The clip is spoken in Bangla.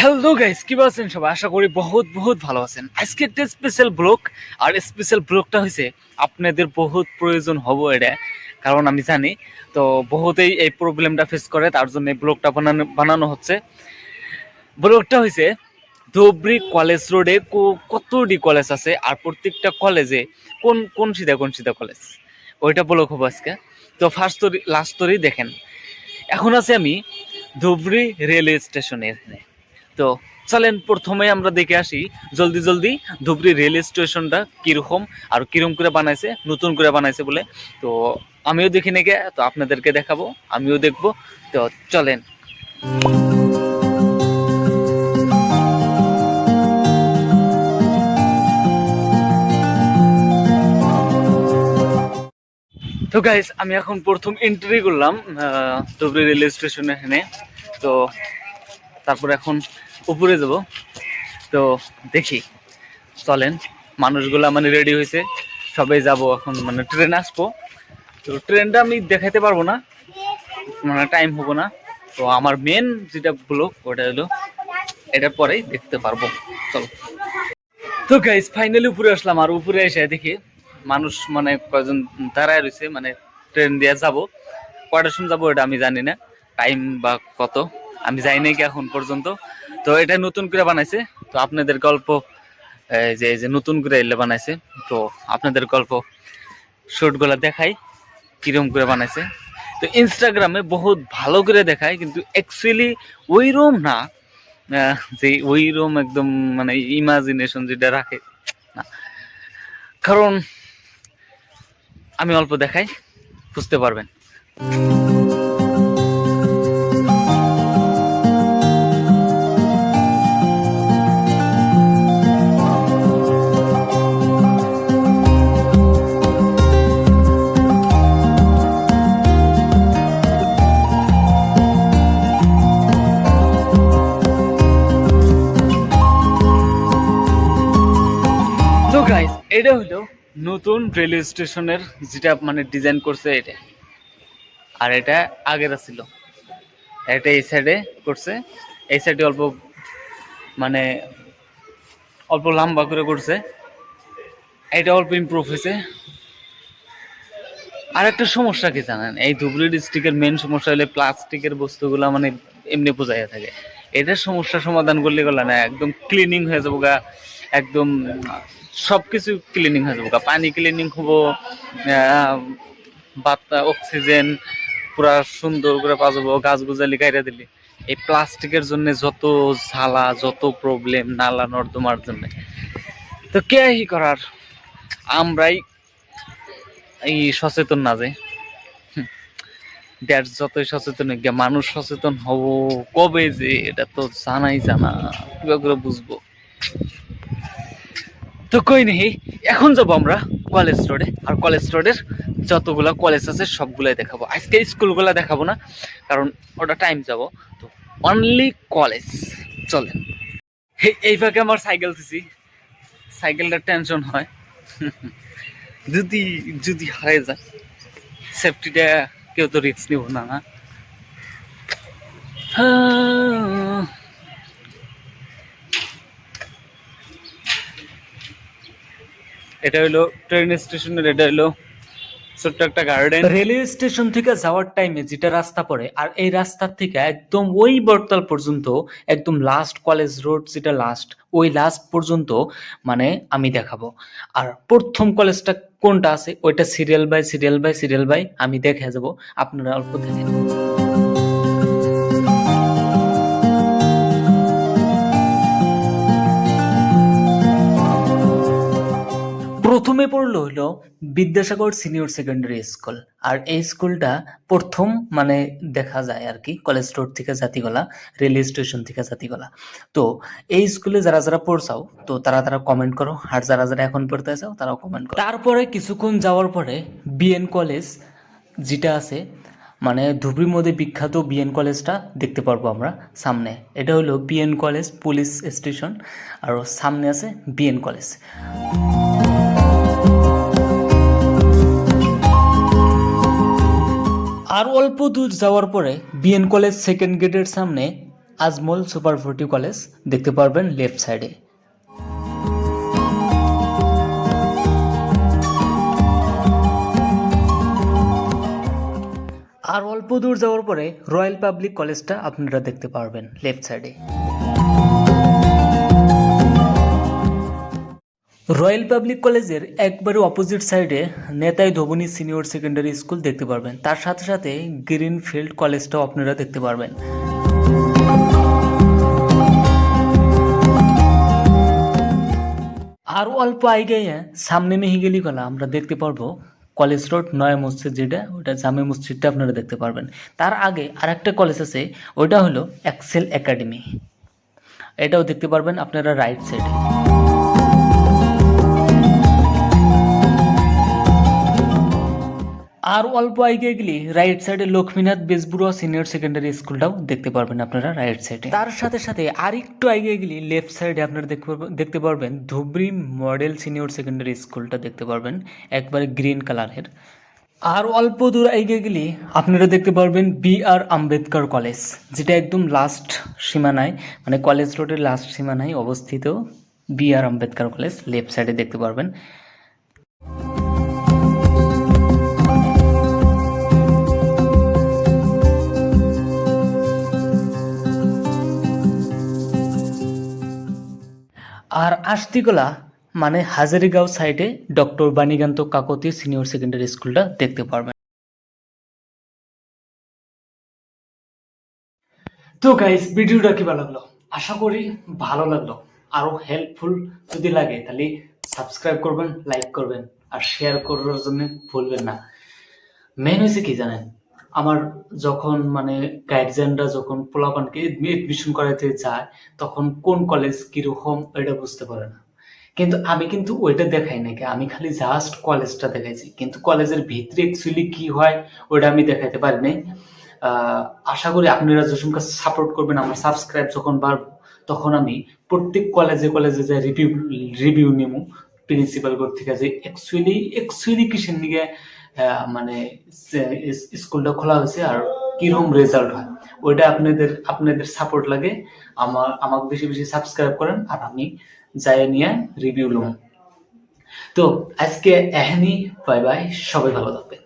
হ্যালো গাইস কি আছেন সবাই? আশা করি বহুত বহুত ভালো আছেন। আজকে একটা স্পেশাল ব্লগ আর স্পেশাল ব্লগটা হয়েছে আপনাদের বহুত প্রয়োজন হব এটা, কারণ আমি জানি, তো বহুতেই এই প্রবলেমটা ফেস করে, তার জন্য এই ব্লগটা বানানো হচ্ছে। ব্লগটা হয়েছে ধুবড়ি কলেজ রোডে কতটি কলেজ আছে, আর প্রত্যেকটা কলেজে কোন কোন সিধা কোন সিধা কলেজ ওইটা ব্লগ হব আজকে। তো ফার্স্ট লাস্ট স্টোরি দেখেন। এখন আছে আমি ধুবড়ি রেলওয়ে স্টেশনে এখানে তো চলেন প্রথমে আমরা দেখে আসি। জলদি জলদি ধুবড়ি রেল স্টেশনটা কীরকম আর কিরম করে বানাইছে, নতুন করে বানাইছে বলে। তো আমিও দেখি নাকি তো আপনাদেরকে দেখাবো, আমিও দেখব। তো চলেন। তো গাইস আমি এখন প্রথম এন্ট্রি করলাম ধুবড়ি রেলওয়ে স্টেশনে এখানে। তো তারপর এখন উপরে যাব। তো দেখি, চলেন, মানুষগুলা মানে রেডি হয়েছে। সবাই যাব এখন মানে ট্রেন আসব। তো ট্রেনটা আমি দেখাতে পারব না মানে টাইম হব না। তো আমার মেন যেটা ব্লগ ওটা হলো এটার পরেই দেখতে পারব। চলো। তো গাইস ফাইনালি উপরে আসলাম। আর উপরে এসে দেখি, মানুষ মানে কয়জন দাঁড়ায় রয়েছে মানে ট্রেন দিয়ে যাব। কয়টার সময় যাব এটা আমি জানি না। টাইম বা কত? আমি যাই নাই এখন পর্যন্ত। তো এটা নতুন করে বানাইছে। তো আপনাদের গল্প যে যে নতুন করে এলে বানাইছে। তো আপনাদের গল্প শর্টগুলা দেখাই, কিরম করে বানাইছে। তো ইনস্টাগ্রামে বহুত ভালো করে দেখায়, কিন্তু অ্যাকচুয়ালি ওইরকম না যে ওইরকম একদম মানে ইমাজিনেশন যেটা রাখে, না। কারণ আমি অল্প দেখাই, বুঝতে পারবেন। এটা হলো নতুন রেলওয়ে স্টেশনের যেটা মানে ডিজাইন করছে এটা। আর এটা আগের ছিল এটা এই সাইডে করছে। এই সাইডে অল্প মানে অল্প লম্বা করে করছে। এটা অল্প ইমপ্রুভ হয়েছে। আর একটা সমস্যা কি জানেন? এই ধুবড়ি ডিস্ট্রিক্টের মেন সমস্যা হলে প্লাস্টিকের বস্তুগুলো মানে এমনি বোঝাইয়া থাকে। এটার সমস্যা সমাধান করলে গেলে না, একদম ক্লিনিং হয়ে যাব গা একদম, সবকিছু ক্লিনিং হয়ে যাব। পানি ক্লিনিং হব বাতা অক্সিজেন পুরা সুন্দর করে পাওয়া যাব। গাছ গুজালি কাইরা দিলি। এই প্লাস্টিকের জন্য যত ঝালা যত প্রবলেম নালা নর্দমার জন্য। তো কে করার? আমরাই এই সচেতন না যে। দ্যাট যতই সচেতন মানুষ সচেতন হব। কবে যে, এটা তো জানাই জানা। কীভাবে করে বুঝব। তো কই নেই এখন যাব আমরা কলেজ রোডে আর কলেজ রোডের যতগুলা কলেজ আছে সবগুলাই দেখাবো। আজকে স্কুলগুলা দেখাবো না, কারণ ওটা টাইম যাব। তো অনলি কলেজ চলেন। এই- ফাঁকে আমার সাইকেল দিছি। সাইকেলটা টেনশন হয়। যদি যদি হয়ে যায় সেফটিটা কেউ তো রিস্ক নিব না না? এটা হলো ট্রেন স্টেশনের এটা হলো ছোট্ট একটা গার্ডেন রেলওয়ে স্টেশন থেকে যাওয়ার টাইমে যেটা রাস্তা পড়ে, আর এই রাস্তার থেকে একদম ওই বটতল পর্যন্ত, একদম লাস্ট কলেজ রোড যেটা লাস্ট ওই লাস্ট পর্যন্ত মানে আমি দেখাবো। আর প্রথম কলেজটা কোনটা আছে, ওইটা serial by serial by serial by আমি দেখে যাব। আপনারা অল্প দেখেন প্রথমে পড়ল হলো বিদ্যাসাগর সিনিয়র সেকেন্ডারি স্কুল। আর এই স্কুলটা প্রথম মানে দেখা যায় আর কি, কলেজ রোড থেকে জাতিগলা, রেলওয়ে স্টেশন থেকে জাতিগলা। তো এই স্কুলে যারা যারা পড়ছাও, তো তারা তারা কমেন্ট করো। আর যারা যারা এখন পড়তে চাও, তারাও কমেন্ট করো। তারপরে কিছুক্ষণ যাওয়ার পরে বিএন কলেজ যেটা আছে মানে ধুবড়ির মধ্যে বিখ্যাত বিএন কলেজটা দেখতে পারব আমরা সামনে। এটা হলো বিএন কলেজ পুলিশ স্টেশন। আর সামনে আছে বিএন কলেজ। আর অল্প দূর যাওয়ার পরে বিএন কলেজ সেকেন্ড গেটের সামনে আজমল সুপার ফোর্টি কলেজ দেখতে পারবেন লেফট সাইডে আর অল্প দূর যাওয়ার পরে রয়্যাল পাবলিক কলেজটা আপনারা দেখতে পারবেন লেফট সাইডে রয়্যাল পাবলিক কলেজের একবারে অপোজিট সাইডে Netai Dhabani senior secondary school দেখতে পারবেন। তার সাথে সাথে গ্রিনফিল্ড কলেজটাও আপনারা দেখতে পারবেন। আরও অল্প আগে সামনে মেহি গেলি গলা আমরা দেখতে পারব কলেজ রোড, নয়া মসজিদ যেটা, ওটা জামে মসজিদটা আপনারা দেখতে পারবেন। তার আগে আর একটা কলেজ আছে ওইটা হলো এক্সেল একাডেমি। এটাও দেখতে পারবেন আপনারা রাইট সাইডে। আর অল্প আগে গেলে রাইট সাইডে লক্ষ্মীনাথ বেসবুড়া সিনিয়র সেকেন্ডারি স্কুলটাও দেখতে পারবেন আপনারা রাইট সাইডে তার সাথে সাথে আরেকটু আগে গেলে লেফট সাইডে আপনারা দেখতে পারবেন ধুবড়ি মডেল সিনিয়র সেকেন্ডারি স্কুলটা দেখতে পারবেন, একবারে গ্রিন কালারের আর অল্প দূর এগিয়ে গেলে আপনারা দেখতে পারবেন বি আর আম্বেদকর কলেজ যেটা একদম লাস্ট সীমানায় মানে কলেজ রোডের লাস্ট সীমানায় অবস্থিত B R Ambedkar college left সাইডে দেখতে পারবেন। আর আস্তিকলা মানে হাজারিগাঁও সাইডে doctor Banikanta Kakati senior secondary স্কুলটা দেখতে পারবেন। তো গাইস ভিডিওটা কি ভালো লাগল? আশা করি ভালো লাগল। আরও হেল্পফুল যদি লাগে, তাহলে সাবস্ক্রাইব করবেন লাইক করবেন, আর শেয়ার করার জন্য ভুলবেন না। মেন হয়েছে কি জানেন? আমার যখন মানে গার্জিয়ানরা যখন পোলাপানকে এডমিশন করাতে যায়, তখন কোন কলেজ কীরকম এটা বুঝতে পারে না। কিন্তু আমি কিন্তু ওইটা দেখাই নাকি আমি খালি জাস্ট কলেজটা দেখাইছি। কিন্তু কলেজের ভিতরে অ্যাকচুয়ালি কি হয়, ওইটা আমি দেখাইতে পারি নাই। আশা করি আপনারা যখন সাপোর্ট করবেন, আমার সাবস্ক্রাইব যখন বাড়বো, তখন আমি প্রত্যেক কলেজে কলেজে যে রিভিউ রিভিউ নিমু প্রিন্সিপাল কোর্ট থেকে যে অ্যাকচুয়ালি অ্যাকচুয়ালি কিসের দিকে মানে স্কুলটা খোলা হয়েছে আর কীরকম রেজাল্ট হয়? ওইটা আপনাদের আপনাদের সাপোর্ট লাগে। আমার, আমাকে বেশি বেশি সাবস্ক্রাইব করেন আর আমি যাই নিয়ে রিভিউ লম। তো আজকে এহেনি বাই বাই সবাই ভালো থাকবেন।